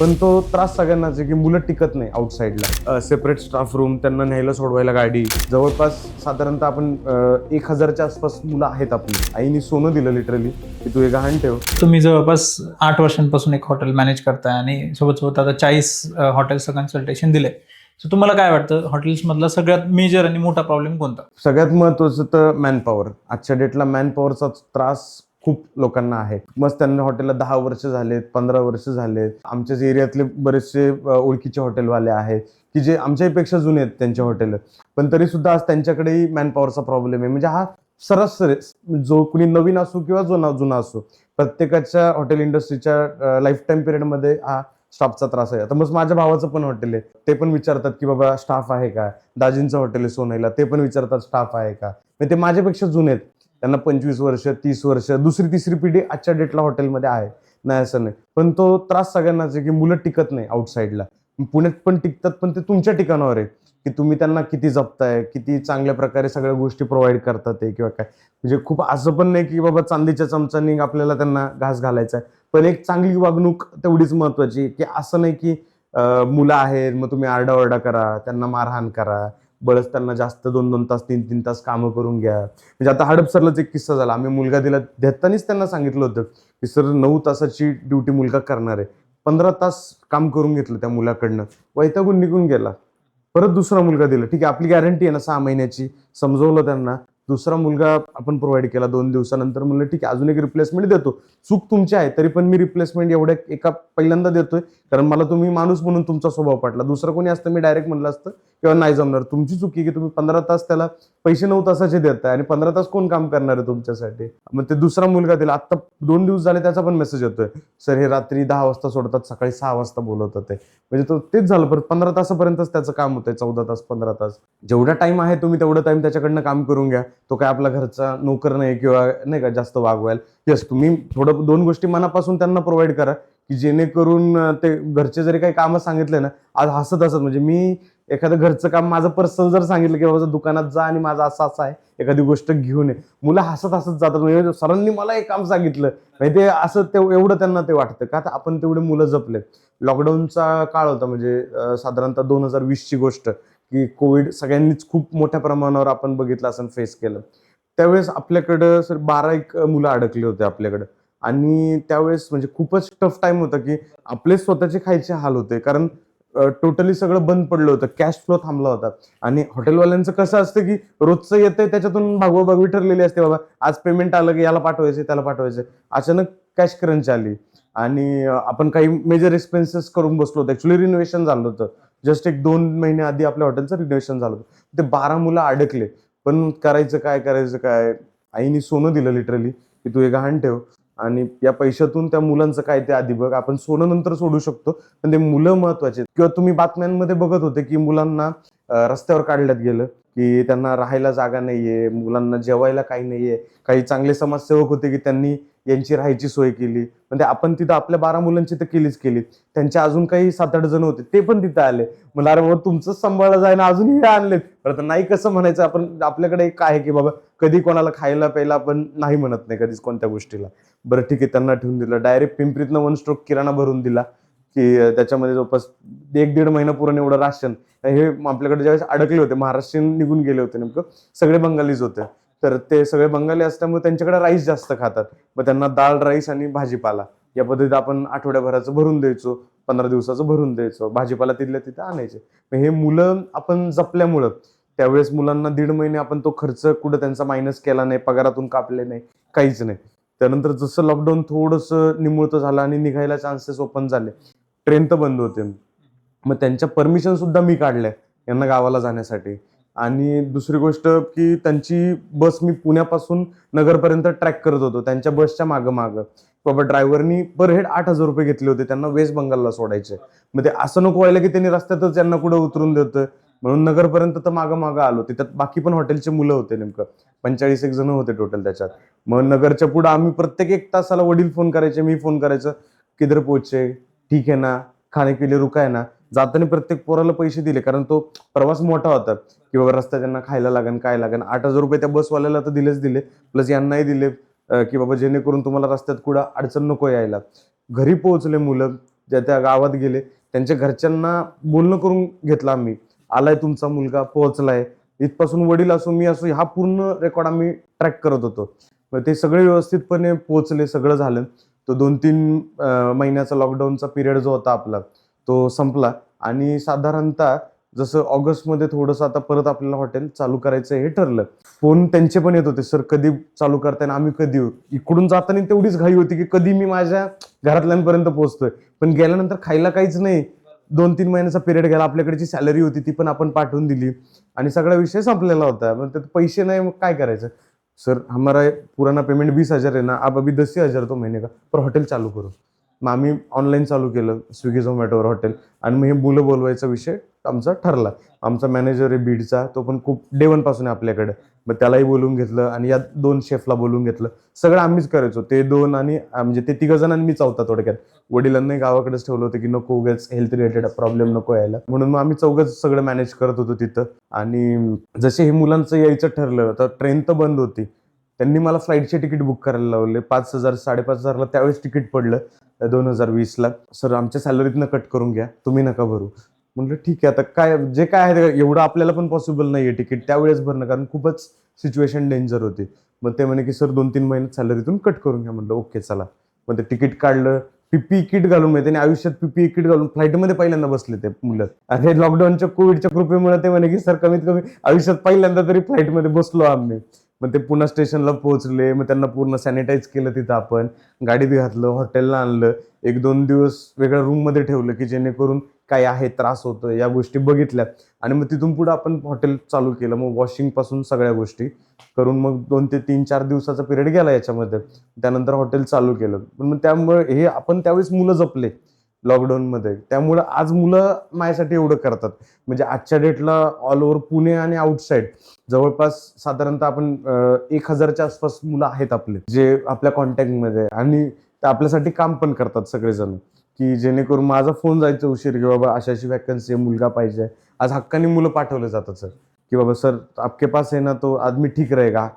पण तो त्रास सगळ्यांनाच आहे की मुलं टिकत नाही आउटसाईडला सेपरेट स्टाफ रूम त्यांना न्यायला सोडवायला गाडी. जवळपास साधारणतः आपण एक हजारच्या आसपास मुलं आहेत आपली. आईने सोनं दिलं लिटरली की तू हे गहाण ठेव. तुम्ही जवळपास आठ वर्षांपासून एक हॉटेल मॅनेज करताय आणि सोबत सोबत आता चाळीस हॉटेल्सचं कन्सल्टेशन दिलंय. सो तुम्हाला काय वाटतं? हॉटेल्स मधला सगळ्यात मेजर आणि मोठा प्रॉब्लेम कोणता? सगळ्यात महत्वाचं तर मॅनपॉवर आजच्या डेटला मॅनपॉवरचा त्रास खूप लोकांना आहे. मस्त त्यांना हॉटेलला दहा वर्ष झालेत पंधरा वर्ष झालेत. आमच्याच एरियातले बरेचसे ओळखीचे हॉटेलवाले आहेत की जे आमच्यापेक्षा जुने आहेत त्यांचे हॉटेल. पण तरी सुद्धा आज त्यांच्याकडेही मॅनपॉवरचा प्रॉब्लेम आहे. म्हणजे हा सरासरी जो कुणी नवीन असो किंवा जुना जुना असो प्रत्येकाच्या हॉटेल इंडस्ट्रीच्या लाईफ टाईम पिरियडमध्ये हा स्टाफचा त्रास आहे. आता मग माझ्या भावाचं पण हॉटेल आहे. ते पण विचारतात की बाबा स्टाफ आहे का? दाजींचं हॉटेल आहे सोनईला ते पण विचारतात स्टाफ आहे का? ते माझ्यापेक्षा जुने आहेत. त्यांना पंचवीस वर्ष तीस वर्ष दुसरी तिसरी पिढी आजच्या डेटला हॉटेलमध्ये आहे. नाही असं नाही. पण तो त्रास सगळ्यांनाच आहे की मुलं टिकत नाही आउटसाईडला पुण्यात पण टिकतात पण ते तुमच्या ठिकाणावर आहे. की तुम्ही त्यांना किती जपताय किती चांगल्या प्रकारे सगळ्या गोष्टी प्रोव्हाइड करतात ते किंवा काय. म्हणजे खूप असं पण नाही की बाबा चांदीच्या चमचानी आपल्याला त्यांना घास घालायचा आहे. पण एक चांगली वागणूक तेवढीच महत्वाची की असं नाही की मुलं आहेत मग तुम्ही आरडाओरडा करा त्यांना मारहाण करा. बळच त्यांना जास्त दोन दोन तास तीन तीन तास कामं करून घ्या. म्हणजे आता हडपसरलाच एक किस्सा झाला. आम्ही मुलगा दिला देतानीच त्यांना सांगितलं होतं की सर नऊ तासाची ड्युटी मुलगा करणार आहे. पंधरा तास काम करून घेतलं त्या मुलाकडनं. वैतागून निघून गेला. परत दुसरा मुलगा दिला. ठीक आहे आपली गॅरंटी आहे ना सहा महिन्याची. समजवलं त्यांना. दुसरा मुलगा आपण प्रोव्हाइड केला दोन दिवसानंतर. म्हणलं ठीक आहे अजून एक रिप्लेसमेंट देतो. चूक तुमची आहे तरी पण मी रिप्लेसमेंट एवढ्या एका पहिल्यांदा देतोय. कारण मला तुम्ही माणूस म्हणून तुमचा स्वभाव पाटला दुसरं कोणी असतं मी डायरेक्ट म्हणलं असतं किंवा नाही जमणार. तुमची चुकी की तुम्ही पंधरा तास त्याला पैसे नऊ तासाचे देताय आणि पंधरा तास कोण काम करणार आहे तुमच्यासाठी? मग ते दुसरा मुलगा दिला. आता दोन दिवस झाले त्याचा पण मेसेज येतोय. सर हे रात्री दहा वाजता सोडतात सकाळी सहा वाजता बोलवतात होते म्हणजे तो तेच झालं. परत पंधरा तासापर्यंतच त्याचं काम होतंय चौदा तास पंधरा तास. जेवढा टाइम आहे तुम्ही तेवढा टाइम त्याच्याकडनं काम करून घ्या. तो काय आपला घरचा नोकर नाही किंवा नाही का जास्त वागवायला. यस तुम्ही थोडं दोन गोष्टी मनापासून त्यांना प्रोव्हाइड करा की जेणेकरून ते घरचे जरी काही कामं सांगितले ना आज हसत हसत म्हणजे मी एखादं घरचं काम माझं पर्सनल जर सांगितलं की बाबा दुकानात जा आणि माझा असं असं आहे एखादी गोष्ट घेऊन ये. मुलं हसत हसत जातात. म्हणजे सरांनी मला एक काम सांगितलं. म्हणजे ते असं ते एवढं त्यांना ते वाटतं का? तर आपण तेवढे मुलं जपले लॉकडाऊनचा काळ होता म्हणजे साधारणतः दोन हजार वीसची गोष्ट की कोविड सगळ्यांनीच खूप मोठ्या प्रमाणावर आपण बघितलं असं फेस केलं. त्यावेळेस आपल्याकडं सर बारा एक मुलं अडकले होते आपल्याकडं. आणि त्यावेळेस म्हणजे खूपच टफ टाइम होता की आपले स्वतःचे खायचे हाल होते. कारण टोटली सगळं बंद पडलं होतं. कॅश फ्लो थांबला होता. आणि हॉटेलवाल्यांचं कसं असतं की रोजचं येतंय त्याच्यातून भागवा भागवी ठरलेली असते बाबा आज पेमेंट आलं की याला पाठवायचं त्याला पाठवायचं अचानक कॅश करंच आली. आणि आपण काही मेजर एक्सपेन्सेस करून बसलो होतो. ऍक्च्युली रिनोव्हेशन झालं होतं. जस्ट एक दोन महिने आधी आपल्या हॉटेलचं रिनोव्हेशन झालं होतं. ते बारा मुलं अडकले. पण करायचं काय करायचं काय? आईने सोनं दिलं लिटरली की तू हे गहाण ठेव. आणि या पैशातून त्या मुलांचं काय ते आधी बघ आपण सोनं नंतर सोडू शकतो पण ते मुलं महत्त्वाचे आहेत. किंवा तुम्ही बातम्यांमध्ये बघत होते की मुलांना रस्त्यावर काढण्यात गेलं की त्यांना राहायला जागा नाहीये मुलांना जेवायला काही नाही आहे काही चांगले समाजसेवक होते की त्यांनी यांची राहायची सोय केली. म्हणजे आपण तिथं आपल्या बारा मुलांची तर केलीच केली त्यांचे अजून काही सात आठ जण होते ते पण तिथं आले. मला अरे बाबा तुमचंच सांभाळलं जाय अजून अजूनही हे आणलेत. तर नाही कसं म्हणायचं आपण आपल्याकडे एक आहे की बाबा कधी कोणाला खायला प्यायला आपण नाही म्हणत नाही कधीच कोणत्या गोष्टीला. बरं ठीक आहे त्यांना ठेवून दिलं. डायरेक्ट पिंपरीतनं वन स्ट्रोक किराणा भरून दिला. की त्याच्यामध्ये जवळपास एक दीड महिना पूर्ण एवढं राशन. हे आपल्याकडे ज्यावेळेस अडकले होते महाराष्ट्रीयन निघून गेले होते नेमकं सगळे बंगालीज होते. तर ते सगळे बंगाली असल्यामुळे त्यांच्याकडे राईस जास्त खातात. मग त्यांना डाळ राईस आणि भाजीपाला या पद्धतीत आपण आठवड्याभराचं भरून द्यायचो पंधरा दिवसाचं भरून द्यायचो. भाजीपाला तिथल्या तिथे आणायचे. हे मुलं आपण जपल्यामुळं त्यावेळेस मुलांना दीड महिने आपण तो खर्च कुठं त्यांचा मायनस केला नाही पगारातून कापले नाही काहीच नाही. त्यानंतर जसं लॉकडाऊन थोडंसं निमुळतं झालं आणि निघायला चान्सेस ओपन झाले ट्रेन तर बंद होते. मग त्यांच्या परमिशन सुद्धा मी काढल्या यांना गावाला जाण्यासाठी. आणि दुसरी गोष्ट की त्यांची बस मी पुण्यापासून नगरपर्यंत ट्रॅक करत होतो. त्यांच्या बसच्या मागं मागं. बाबा ड्रायव्हरनी पर हेड आठ हजार रुपये घेतले होते. त्यांना वेस्ट बंगालला सोडायचे. मग ते असं नको व्हायला की त्यांनी रस्त्यातच त्यांना कुठं उतरून देतं म्हणून नगरपर्यंत तर मागं मागं आलो. त्याच्यात बाकी पण हॉटेलचे मुलं होते नेमकं. पंचेचाळीस एक जण होते टोटल त्याच्यात. मग नगरच्या पुढं आम्ही प्रत्येक एक तासाला वडील फोन करायचे मी फोन करायचं. किधर पोहोचे ठीक आहे ना खाणे रुका आहे ना जाताना प्रत्येक पोराला पैसे दिले कारण तो प्रवास मोठा होता. की बाबा रस्ता त्यांना खायला लागेल काय लागेल आठ हजार रुपये त्या बसवाल्याला तर दिलेच दिले प्लस यांनाही दिले की बाबा जेणेकरून तुम्हाला रस्त्यात कुठं अडचण नको यायला. घरी पोहोचले मुलं ज्या त्या गावात गेले त्यांच्या घरच्यांना बोलणं करून घेतलं आम्ही. आलाय तुमचा मुलगा पोहोचलाय. इथपासून वडील असो मी असो हा पूर्ण रेकॉर्ड आम्ही ट्रॅक करत होतो. मग ते सगळे व्यवस्थितपणे पोहोचले सगळं झालं. तो दोन तीन महिन्याचा लॉकडाऊनचा पिरियड जो होता आपला तो संपला. आणि साधारणतः जसं ऑगस्टमध्ये थोडंसं आता परत आपल्याला हॉटेल चालू करायचं हे ठरलं. फोन त्यांचे पण येत होते सर कधी चालू करताना आम्ही कधी येऊ? इकडून जाताना तेवढीच घाई होती की कधी मी माझ्या घरातल्यांपर्यंत पोहोचतोय. पण गेल्यानंतर खायला काहीच नाही. दोन तीन महिन्याचा पिरियड गेला आपल्याकडची सॅलरी होती ती पण आपण पाठवून दिली. आणि सगळा विषय संपलेला होता. मग त्यात पैसे नाही मग काय करायचं? सर हमारा पुराना पेमेंट बीस हजार आहे ना आप अभी दस ही हजार तो महीने का पर हॉटेल चालू करू. मग आम्ही ऑनलाईन चालू केलं स्विगी झोमॅटोवर हॉटेल आणि मग हे मुलं बोलवायचा विषय आमचा ठरला. आमचा मॅनेजर आहे बीडचा तो पण खूप डेवनपासून आहे आपल्याकडे. मग त्यालाही बोलून घेतलं आणि या दोन शेफला बोलून घेतलं. सगळं आम्हीच करायचो. ते दोन आणि म्हणजे ते तिघ जणांनी मी चौथा थोडक्यात. वडिलांनाही गावाकडेच ठेवलं होतं की नको उगाच हेल्थ रिलेटेड प्रॉब्लेम नको यायला. म्हणून मग आम्ही चौघच सगळं मॅनेज करत होतो तिथं. आणि जसे हे मुलांचं यायचं ठरलं तर ट्रेन तर बंद होती. त्यांनी मला फ्लाईटचे तिकीट बुक करायला लावले. पाच हजार साडेपाच हजारला त्यावेळेस तिकीट पडलं. दोन हजार वीसला. सर आमच्या सॅलरीतनं कट करून घ्या. तुम्ही नका भरू. म्हटलं ठीक आहे आता काय जे काय आहे एवढं आपल्याला पण पॉसिबल नाही आहे तिकीट त्यावेळेस भरणं कारण खूपच सिच्युएशन डेंजर होती. मग ते म्हणे की सर दोन तीन महिन्यात सॅलरीतून कट करून घ्या. म्हटलं ओके चला. मग ते तिकीट काढलं पीपी किट घालून माहिती आणि आयुष्यात पीपी किट घालून फ्लाईटमध्ये पहिल्यांदा बसले ते मुलं. अरे लॉकडाऊनच्या कोविडच्या कृपेमुळे ते म्हणे की सर कमीत कमी आयुष्यात पहिल्यांदा तरी फ्लाईटमध्ये बसलो आम्ही. मग ते पुन्हा स्टेशनला पोहोचले मग त्यांना पूर्ण सॅनिटाईज केलं तिथं आपण गाडीत घातलं हॉटेलला आणलं एक दोन दिवस वेगळ्या रूममध्ये ठेवलं की जेणेकरून काय आहे त्रास होतो या गोष्टी बघितल्या आणि मग तिथून पुढे आपण हॉटेल चालू केलं मग वॉशिंगपासून सगळ्या गोष्टी करून मग दोन ते तीन चार दिवसाचा पिरियड गेला याच्यामध्ये. त्यानंतर हॉटेल चालू केलं. पण मग त्यामुळे हे आपण त्यावेळेस मुलं जपले लॉकडाऊनमध्ये त्यामुळं आज मुलं माझ्यासाठी एवढं करतात. म्हणजे आजच्या डेटला ऑल ओव्हर पुणे आणि आउटसाईड जवळपास साधारणतः आपण एक हजारच्या आसपास मुलं आहेत आपले. जे आपल्या कॉन्टॅक्टमध्ये आणि ते आपल्यासाठी काम पण करतात सगळेजण. की जेणेकरून माझा फोन जायचं उशीर की बाबा अशा अशी वॅकन्सी आहे मुलगा पाहिजे आज हक्काने मुलं पाठवले जातात सर की बाबा सर आपके पास आहे ना तो आदमी ठीक रहेगा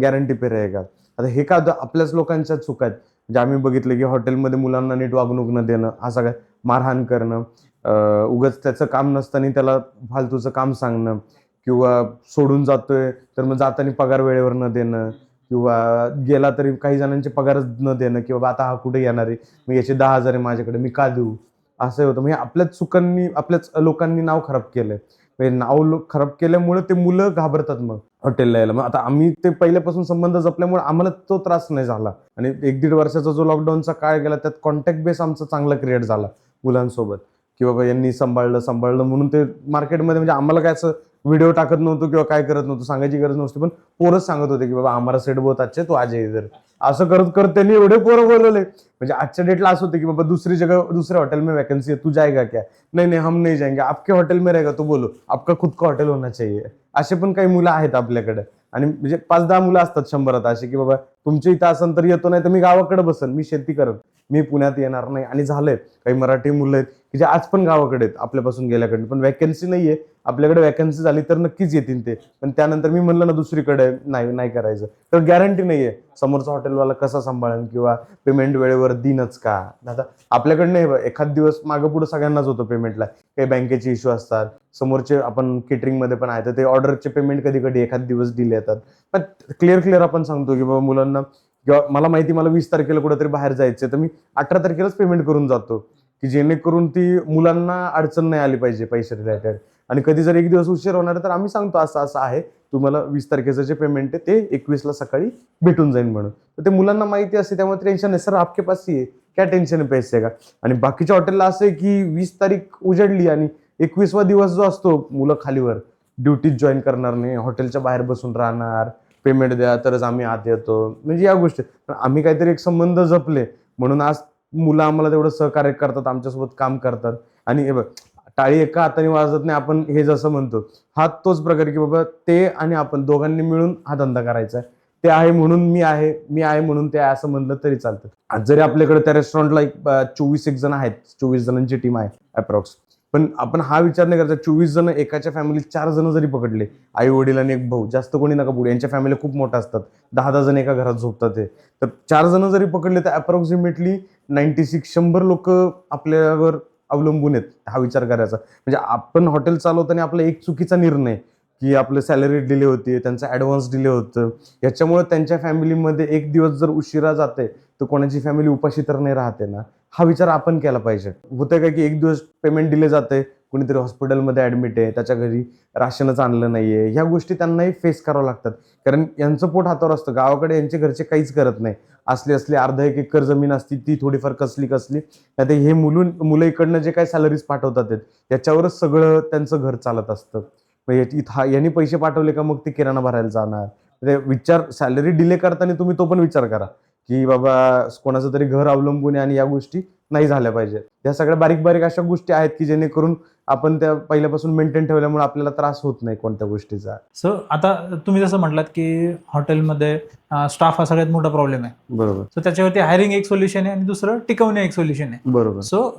गॅरंटी पे रहेगा. आता हे का आपल्याच लोकांच्या चुका आहेत. म्हणजे आम्ही बघितलं की हॉटेलमध्ये मुलांना नीट वागणूक न देणं हा सगळ्या मारहाण करणं उगच उगाच त्याचं काम नसताना त्याला फालतूचं काम सांगणं किंवा सोडून जातोय तर मग जाताना पगार वेळेवर न देणं किंवा गेला तरी काही जणांचे पगारच न देणं किंवा बाबा आता हा कुठे येणार आहे? मग याचे दहा हजार आहे माझ्याकडे मी का देऊ? असं होतं. म्हणजे आपल्याच चुकांनी आपल्याच लोकांनी नाव खराब केलंय. म्हणजे नाव खराब केल्यामुळे ते मुलं घाबरतात मग हॉटेलला यायला. मग आता आम्ही ते पहिल्यापासून संबंध जपल्यामुळे आम्हाला तो त्रास नाही झाला. आणि एक दीड वर्षाचा जो लॉकडाऊनचा काळ गेला त्यात कॉन्टॅक्ट बेस आमचा चांगला क्रिएट झाला मुलांसोबत. की बाबा यांनी सांभाळलं सांभाळलं म्हणून ते मार्केटमध्ये म्हणजे आम्हाला काय असं व्हिडिओ टाकत नव्हतो किंवा काय करत नव्हतो सांगायची गरज नव्हती पण पोरच सांगत होते की बाबा आम्हाला सेट बहुत आजचे तू आज ये इधर. असं करत करत त्यांनी एवढे पोरं बोलवले. म्हणजे आजच्या डेटला असं होतं की बाबा दुसरी जगह दूसरे हॉटेल में वैकेंसी है तू जाएगा क्या नाही नाही हम नहीं जाएंगे आपके हॉटेल में रहेगा तो बोलो. आपका खुद का हॉटेल होना चाहिए. असे पण काही मुलं आहेत आपल्याकडे. आणि म्हणजे पाच दहा मुलं असतात शंभरात असे की बाबा तुमच्या इथं असन तर येतो नाही तर मी गावाकडे बसन. मी शेती करत मी पुण्यात येणार नाही. आणि झालंय. काही मराठी मुलं आहेत की जे आज पण गावाकडे आहेत आपल्यापासून गेल्याकडे. पण वॅकन्सी नाहीये. आपल्याकडे वॅकन्सी झाली तर नक्कीच येतील ते. पण त्यानंतर मी म्हणलं ना दुसरीकडे नाही नाही करायचं. तर गॅरंटी नाहीये. समोरचा हॉटेलवाला कसा सांभाळेल किंवा पेमेंट वेळेवर देईनच का? आता आपल्याकडे नाही एखाद दिवस मागं पुढे सगळ्यांनाच होतं पेमेंटला काही बँकेचे इश्यू असतात. समोरचे आपण केटरिंगमध्ये पण आहे तर ते ऑर्डरचे पेमेंट कधी कधी एखाद दिवस दिले येतात. पण क्लिअर क्लिअर आपण सांगतो की बाबा मुलांना किंवा मला माहिती मला वीस तारखेला कुठेतरी बाहेर जायचं तर मी अठरा तारखेलाच पेमेंट करून जातो. की जेणेकरून ती मुलांना अडचण नाही आली पाहिजे पैसे रिलेटेड आणि कधी जर एक दिवस उशीर होणार तर आम्ही सांगतो असं असं आहे. तुम्हाला वीस तारखेचं जे पेमेंट आहे ते एकवीसला सकाळी भेटून जाईल म्हणून. तर ते मुलांना माहिती असते त्यामुळे टेन्शन नाही. सर आपके पास आहे काय टेन्शन आहे पैसे का? आणि बाकीच्या हॉटेलला असं आहे की वीस तारीख उजडली आणि एकवीसवा दिवस जो असतो मुलं खालीवर ड्युटीत जॉईन करणार नाही हॉटेलच्या बाहेर बसून राहणार पेमेंट द्या तरच आम्ही आत येतो. म्हणजे या गोष्टी. पण आम्ही काहीतरी एक संबंध जपले. म्हणून आज मुलं आम्हाला तेवढं सहकार्य करतात आमच्यासोबत काम करतात. आणि हे बघ टाळी एका हाताने वाजत नाही आपण हे जसं म्हणतो हा तोच प्रकार की बाबा ते आणि आपण दोघांनी मिळून हा धंदा करायचा आहे. ते आहे म्हणून मी आहे मी आहे म्हणून ते आहे असं म्हणलं तरी चालतं. आज जरी आपल्याकडे त्या रेस्टॉरंटला एक चोवीस एक जण आहेत चोवीस जणांची टीम आहे अप्रॉक्स पण आपण हा विचार नाही करायचा. चोवीस जण एकाच्या फॅमिलीत चार जण जरी पकडले आई वडील आणि एक भाऊ जास्त कोणी नका बोलू यांच्या फॅमिली खूप मोठ्या असतात. दहा दहा जण एका घरात झोपतात ते. तर चार जण जरी पकडले तर अप्रॉक्सिमेटली नाईन्टी सिक्स शंभर लोक आपल्यावर अवलंबून आहेत हा विचार करायचा. म्हणजे आपण हॉटेल चालवताना आपला एक चुकीचा निर्णय की आपलं सॅलरी डिले होते त्यांचं ॲडव्हान्स डिले होतं. याच्यामुळे त्यांच्या फॅमिलीमध्ये एक दिवस जर उशिरा जाते तर कोणाची फॅमिली उपाशी तर नाही राहते ना? हा विचार आपण केला पाहिजे. होतं काय की एक दिवस पेमेंट दिले जाते कुणीतरी हॉस्पिटलमध्ये ॲडमिट आहे त्याच्या घरी राशनच आणलं नाहीये. ह्या गोष्टी त्यांनाही फेस कराव्या लागतात. कारण यांचं पोट हातावर असतं. गावाकडे यांचे घरचे काहीच करत नाही. असली असली अर्धा एक एकर जमीन असती ती थोडीफार कसली कसली. नाही हे मुलून मुलं इकडनं जे काही सॅलरीज पाठवतात आहेत, याच्यावरच सगळं त्यांचं घर चालत असतं. म्हणजे हा- यांनी पैसे पाठवले का मग ते किराणा भरायला जाणार? म्हणजे विचार सॅलरी डिले करताना तुम्ही तो पण विचार करा. की बाबा कोणाचं तरी घर अवलंबून आहे आणि या गोष्टी नाही झाल्या पाहिजेत. या सगळ्या बारीक बारीक अशा गोष्टी आहेत की जेणेकरून आपण त्या पहिल्यापासून मेंटेन ठेवल्यामुळे आपल्याला त्रास होत नाही कोणत्या गोष्टीचा. सो आता तुम्ही जसं म्हटलात की हॉटेलमध्ये स्टाफ हा सगळ्यात मोठा प्रॉब्लेम आहे. बरोबर. सो त्याच्यावरती हायरिंग एक सोल्युशन आहे आणि दुसरं टिकवणे एक सोल्युशन आहे. बरोबर. सो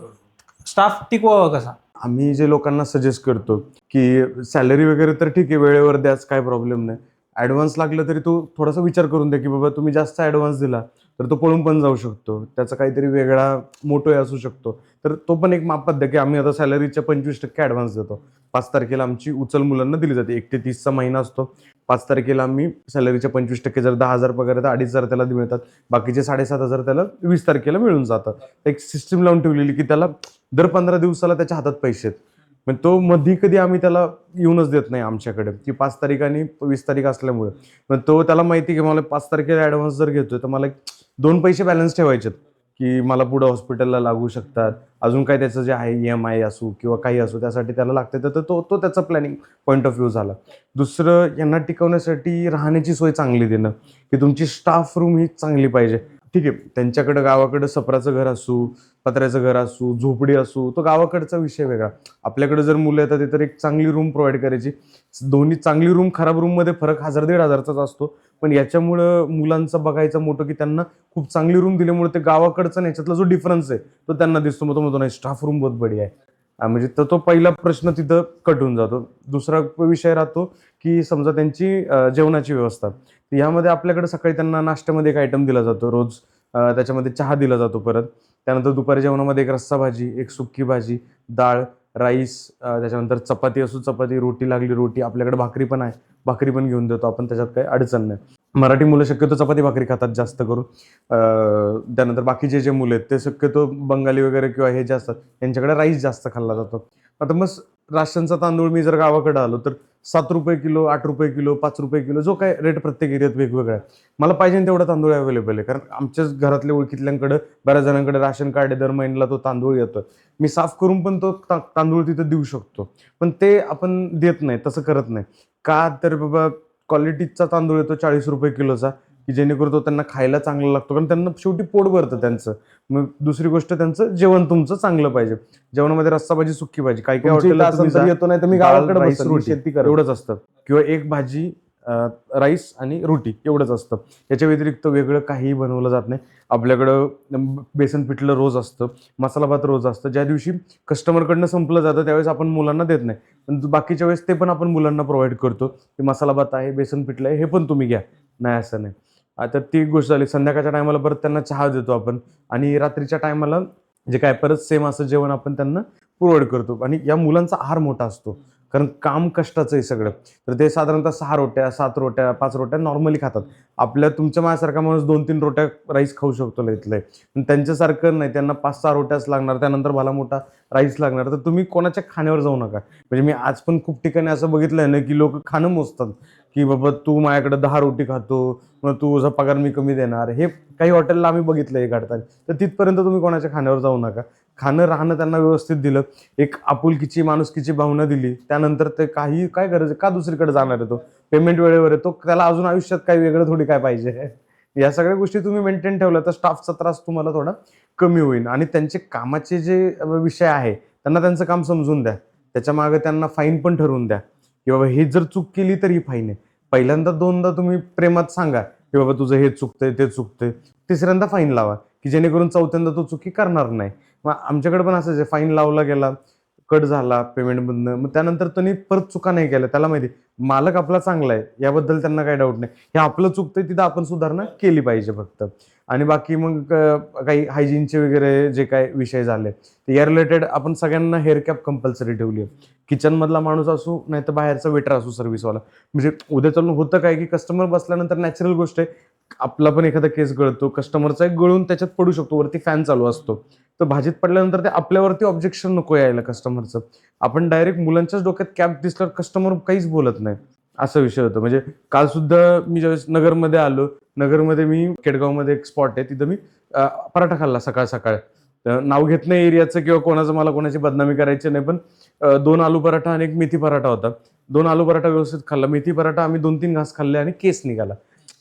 स्टाफ टिकवावा कसा? आम्ही जे लोकांना सजेस्ट करतो की सॅलरी वगैरे तर ठीक आहे वेळेवर द्याच काय प्रॉब्लेम नाही. ॲडव्हान्स लागलं तरी तो थोडासा विचार करून द्या की बाबा तुम्ही जास्त ॲडव्हान्स दिला तर तो पळून पण जाऊ शकतो. त्याचा काहीतरी वेगळा मोटो असू शकतो. तर तो पण एक मापात द्या की आम्ही आता सॅलरीच्या पंचवीस टक्के ॲडव्हान्स देतो. पाच तारखेला आमची उचल मुलांना दिली जाते. एक ते तीसचा महिना असतो. पाच तारखेला आम्ही सॅलरीच्या पंचवीस टक्के जर दहा हजार पगार तर अडीच हजार त्याला मिळतात. बाकीचे साडेसात हजार त्याला वीस तारखेला मिळून जातात एक सिस्टीम लावून ठेवलेली की त्याला दर पंधरा दिवसाला त्याच्या हातात पैसे आहेत. पण तो मधी कधी आम्ही त्याला येऊनच देत नाही आमच्याकडे. की पाच तारीख आणि वीस तारीख असल्यामुळे. पण तो त्याला माहिती की मला पाच तारखेला ॲडव्हान्स जर घेतोय तर मला एक दोन पैसे बॅलन्स ठेवायचे की मला पुढं हॉस्पिटलला लागू शकतात. अजून काय त्याचं जे आहे ई एम आय असू किंवा काही असू त्यासाठी त्याला लागते तर तो तो त्याचा प्लॅनिंग पॉईंट ऑफ व्ह्यू झाला. दुसरं यांना टिकवण्यासाठी राहण्याची सोय चांगली देणं. की तुमची स्टाफ रूम ही चांगली पाहिजे. ठीक आहे त्यांच्याकडं गावाकडं सपराचं घर असू पत्र्याचं घर असू झोपडी असू तो गावाकडचा विषय वेगळा. आपल्याकडे जर मुलं येतात तर एक चांगली रूम प्रोव्हाइड करायची. दोन्ही चांगली रूम खराब रूममध्ये फरक हजार दीड हजारचाच असतो. पण याच्यामुळं मुलांचं बघायचं मोठं की त्यांना खूप चांगली रूम दिल्यामुळे ते गावाकडचा आणि याच्यातला जो डिफरन्स आहे तो त्यांना दिसतो. मग तो म्हणतो नाही स्टाफ रूम बहुत बढिया आहे. म्हणजे तर तो पहिला प्रश्न तिथं कटून जातो. दुसरा विषय राहतो की समजा त्यांची जेवणाची व्यवस्था. यामध्ये आपल्याकडे सकाळी त्यांना नाश्त्यामध्ये एक आयटम दिला जातो. रोज त्याच्यामध्ये चहा दिला जातो परत. त्यानंतर दुपारी जेवणामध्ये एक रस्सा भाजी एक सुक्की भाजी डाळ राईस त्याच्यानंतर चपाती असो चपाती रोटी लागली रोटी. आपल्याकडे भाकरी पण आहे. भाकरी पण घेऊन देतो आपण त्याच्यात काही अडचण नाही. मराठी मुलं शक्यतो चपाती भाकरी खातात जास्त करून. त्यानंतर बाकीचे जे मुलं आहेत ते शक्यतो बंगाली वगैरे किंवा हे जे असतात त्यांच्याकडे राईस जास्त खाल्ला जातो. आता मग राशनचा तांदूळ मी जर गावाकडे आलो तर सात रुपये किलो आठ रुपये किलो पाच रुपये किलो जो काय रेट प्रत्येक एरियात वेगवेगळा आहे. मला पाहिजे तेवढा तांदूळ अवेलेबल आहे. कारण आमच्याच घरातल्या ओळखीतल्यांकडे बऱ्याच जणांकडे राशन कार्ड आहे दर महिन्याला तो तांदूळ येतो मी साफ करून पण तो ता- तांदूळ तिथं देऊ शकतो. पण ते आपण देत नाही तसं करत नाही. का तर बाबा क्वालिटीचा तांदूळ येतो चाळीस रुपये किलोचा. की जेणेकरून तो त्यांना खायला चांगला लागतो. कारण त्यांना शेवटी पोट भरतं त्यांचं. मग दुसरी गोष्ट त्यांचं जेवण तुमचं चांगलं पाहिजे. जेवणामध्ये रस्सा भाजी सुक्की भाजी. काही काही येतो नाही तर मी गावाकडे शेती करत. एवढंच असतं. किंवा एक भाजी राईस आणि रोटी. एवढंच असतं. याच्या व्यतिरिक्त वेगळं काहीही बनवलं जात नाही. आपल्याकडं बेसन पिठलं रोज असतं. मसाला भात रोज असतं. ज्या दिवशी कस्टमरकडनं संपलं जातं त्यावेळेस आपण मुलांना देत नाही. पण बाकीच्या वेळेस ते पण आपण मुलांना प्रोव्हाइड करतो. की मसाला भात आहे बेसन पिठलं आहे हे पण तुम्ही घ्या. नाही असं नाही. आता ती गोष्ट झाली संध्याकाळच्या टायमाला परत त्यांना चहा देतो आपण. आणि रात्रीच्या टायमाला जे काय परत सेम असं जेवण आपण त्यांना प्रोव्हाइड करतो. आणि या मुलांचा आहार मोठा असतो. कारण काम कष्टाचं आहे सगळं. तर ते साधारणतः सहा रोट्या सात रोट्या पाच रोट्या नॉर्मली खातात. आपल्या तुमच्या माझ्यासारखा माणूस दोन तीन रोट्या राईस खाऊ शकतो इथलं. पण त्यांच्यासारखं नाही. त्यांना पाच सहा रोट्याच लागणार. त्यानंतर भला मोठा राईस लागणार. तर तुम्ही कोणाच्या खाण्यावर जाऊ नका. म्हणजे मी आज पण खूप ठिकाणी असं बघितलं आहे ना की लोक खाणं मोजतात. की बाबा तू माझ्याकडे दहा रोटी खातो मग तुझा पगार मी कमी देणार. हे काही हॉटेलला आम्ही बघितलं हे काढताना तर तिथपर्यंत तुम्ही कोणाच्या खाण्यावर जाऊ नका. खाणं राहणं त्यांना व्यवस्थित दिलं. एक आपुलकीची माणुसकीची भावना दिली. त्यानंतर ते काही काय गरज का दुसरीकडे जाणार आहे तो? पेमेंट वेळेवर आहे तो? त्याला अजून आयुष्यात काही वेगळं थोडी काय पाहिजे? या सगळ्या गोष्टी तुम्ही मेंटेन ठेवल्या तर स्टाफचा त्रास तुम्हाला थोडा कमी होईल. आणि त्यांचे कामाचे जे विषय आहे त्यांना त्यांचं काम समजून द्या. त्याच्यामागे त्यांना फाईन पण ठरवून द्या. की बाबा हे जर चूक केली तर ही फाईन आहे. पहिल्यांदा दोनदा तुम्ही प्रेमात सांगा की बाबा तुझं हे चुकतंय ते चुकतंय. तिसऱ्यांदा फाईन लावा की जेणेकरून चौथ्यांदा तो चुकी करणार नाही. मग आमच्याकडे पण असंच आहे फाईन लावला गेला कट झाला पेमेंटमधनं मग त्यानंतर त्यांनी परत चुका नाही केल्या. त्याला माहिती मालक आपला चांगला आहे याबद्दल त्यांना काही डाऊट नाही. हे आपलं चुकतंय तिथं आपण सुधारणा केली पाहिजे फक्त. आणि बाकी मग काही हायजीनचे वगैरे जे काय विषय झाले ते या रिलेटेड आपण सगळ्यांना हेअर कॅप कंपल्सरी ठेवली आहे. किचनमधला माणूस असू नाही तर बाहेरचा वेटर असू सर्व्हिसवाला म्हणजे उद्या चालून होतं काय की कस्टमर बसल्यानंतर नॅचरल गोष्ट आहे आपला पण एखादा केस गळतो कस्टमरचा एक गळून त्याच्यात पडू शकतो वरती फॅन चालू असतो. तर भाजीत पडल्यानंतर ते आपल्यावरती ऑब्जेक्शन नको यायला कस्टमरचं आपण डायरेक्ट मुलांच्याच डोक्यात कॅप दिसल्यावर कस्टमर काहीच बोलत नाही. असा विषय होतो. म्हणजे काल सुद्धा मी ज्यावेळेस नगरमध्ये आलो नगरमध्ये मी केडगावमध्ये एक स्पॉट आहे तिथं मी पराठा खाल्ला सकाळ सकाळ. नाव घेत नाही एरियाचं किंवा कोणाचं मला कोणाची बदनामी करायची नाही पण दोन आलू पराठा आणि एक मेथी पराठा होता. दोन आलू पराठा व्यवस्थित खाल्ला. मेथी पराठा आम्ही दोन तीन घास खाल्ले आणि केस निघाला.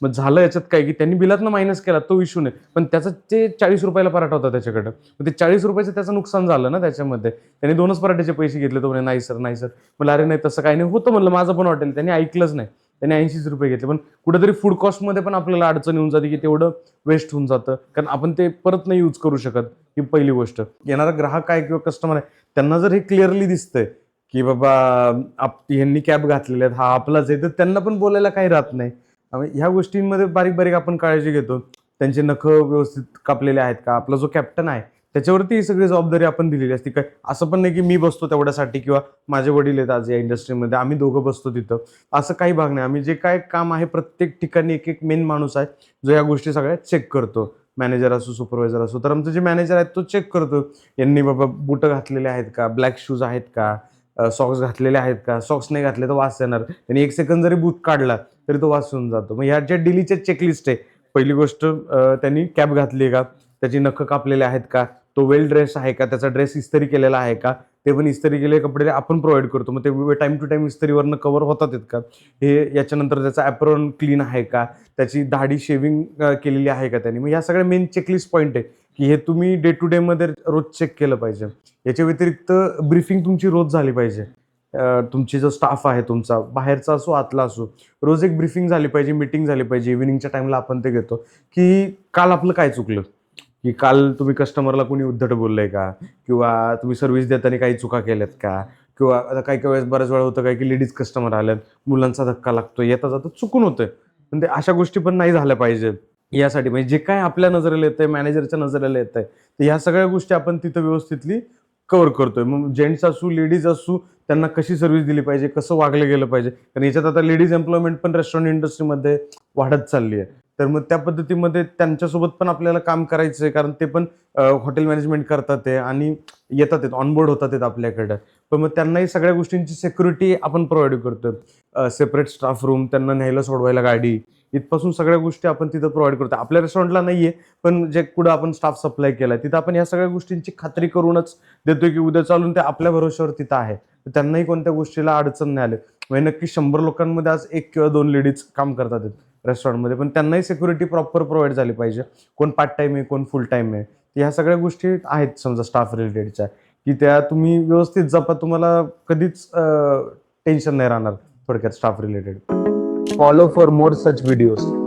मग झालं याच्यात काय की त्यांनी बिलातनं मायनस केला तो इश्यू नाही. पण त्याचा ते चाळीस रुपयाला पराठा होता त्याच्याकडं. मग ते चाळीस रुपयाचं त्याचं नुकसान झालं ना त्याच्यामध्ये. त्यांनी दोनच पराठ्याचे पैसे घेतले तो म्हणे नाही सर नाही सर. मला अरे नाही तसं काही नाही. होतं म्हणलं माझं पण हॉटेल त्यांनी ऐकलंच नाही. त्यांनी ऐंशीच रुपये घेतले. पण कुठेतरी फूड कॉस्टमध्ये पण आपल्याला अडचण येऊन जाते की तेवढं वेस्ट होऊन जातं. कारण आपण ते परत नाही यूज करू शकत ही पहिली गोष्ट. येणारा ग्राहक आहे किंवा कस्टमर आहे त्यांना जर हे क्लिअरली दिसतंय की बाबा आप ह्यांनी कॅब घातलेल्या आहेत हा आपलाच आहे तर त्यांना पण बोलायला काही राहत नाही. ह्या गोष्टींमध्ये बारीक बारीक आपण काळजी घेतो. त्यांचे नख व्यवस्थित कापलेले आहेत का? आपला जो कॅप्टन आहे त्याच्यावरती ही सगळी जबाबदारी आपण दिलेली असते. काय असं पण नाही की मी बसतो तेवढ्यासाठी किंवा माझे वडील आहेत आज या इंडस्ट्रीमध्ये आम्ही दोघं बसतो तिथं. असं काही भाग नाही. आम्ही जे काय काम आहे प्रत्येक ठिकाणी एक एक मेन माणूस आहे जो या गोष्टी सगळ्या चेक करतो. मॅनेजर असो सुपरवायझर असो. तर आमचं जे मॅनेजर आहेत तो चेक करतो. यांनी बाबा बुटं घातलेले आहेत का? ब्लॅक शूज आहेत का? सॉक्स घातलेले आहेत का? सॉक्स नाही घातले तर वास येणार. त्यांनी एक सेकंद जरी बूट काढला तरी तो वास होऊन जातो. मग ह्या ज्या डेलीच्या चेकलिस्ट आहे. पहिली गोष्ट त्यांनी कॅप घातली आहे का? त्याची नख कापलेले आहेत का? तो वेल ड्रेस आहे का? त्याचा ड्रेस इस्त्री केलेला आहे का? ते पण इस्त्री केलेले कपडे आपण प्रोव्हाइड करतो मग ते टाइम टू टाइम इस्त्रीवरनं कवर होतात आहेत का? हे याच्यानंतर त्याचा ॲप्रॉन क्लीन आहे का? त्याची दाढी शेविंग केलेली आहे का त्यांनी? मग ह्या सगळ्या मेन चेकलिस्ट पॉईंट आहे. की हे तुम्ही डे टू डे मध्ये रोज चेक केलं पाहिजे. याच्या व्यतिरिक्त ब्रीफिंग तुमची रोज झाली पाहिजे. तुमची जो स्टाफ आहे तुमचा बाहेरचा असो आतला असो रोज एक ब्रीफिंग झाली पाहिजे मीटिंग झाली पाहिजे इव्हिनिंगच्या टाइमला आपण ते घेतो. की काल आपलं काय चुकलं? की काल तुम्ही कस्टमरला कोणी उद्धट बोललंय का? किंवा तुम्ही सर्व्हिस देताना काही चुका केल्यात का? किंवा आता काही काही वेळेस बऱ्याच वेळा होतं काय की लेडीज कस्टमर आल्यात मुलांचा धक्का लागतो येता जाता चुकून होतं पण ते अशा गोष्टी पण नाही झाल्या पाहिजेत. यासाठी. म्हणजे जे काय आपल्या नजरेला येतंय मॅनेजरच्या नजरेला येत आहे तर ह्या सगळ्या गोष्टी आपण तिथं व्यवस्थितली कव्हर करतोय. मग जेंट्स असू लेडीज असू त्यांना कशी सर्व्हिस दिली पाहिजे कसं वागलं गेलं पाहिजे? कारण याच्यात आता लेडीज एम्प्लॉयमेंट पण रेस्टॉरंट इंडस्ट्रीमध्ये वाढत चालली आहे. तर मग त्या पद्धतीमध्ये त्यांच्यासोबत पण आपल्याला काम करायचं आहे कारण ते पण हॉटेल मॅनेजमेंट करतात ते आणि येतात आहेत ऑनबोर्ड होतात आहेत आपल्याकडं. पण मग त्यांनाही सगळ्या गोष्टींची सिक्युरिटी आपण प्रोव्हाइड करतोय. सेपरेट स्टाफ रूम त्यांना न्यायला सोडवायला गाडी इथपासून सगळ्या गोष्टी आपण तिथं प्रोव्हाइड करतो. आपल्या रेस्टॉरंटला नाहीये पण जे कुठं आपण स्टाफ सप्लाय केलाय तिथं आपण या सगळ्या गोष्टींची खात्री करूनच देतोय की उद्या चालून ते आपल्या भरोश्यावर तिथं आहे. तर त्यांनाही कोणत्या गोष्टीला अडचण नाही आली. म्हणजे नक्की शंभर लोकांमध्ये आज एक किंवा दोन लेडीज काम करतात रेस्टॉरंटमध्ये पण त्यांनाही सिक्युरिटी प्रॉपर प्रोव्हाइड झाली पाहिजे. कोण पार्ट टाइम आहे कोण फुल टाइम आहे. ह्या सगळ्या गोष्टी आहेत समजा स्टाफ रिलेटेडच्या की त्या तुम्ही व्यवस्थित जपा तुम्हाला कधीच टेन्शन नाही राहणार थोडक्यात staff related follow for more such videos.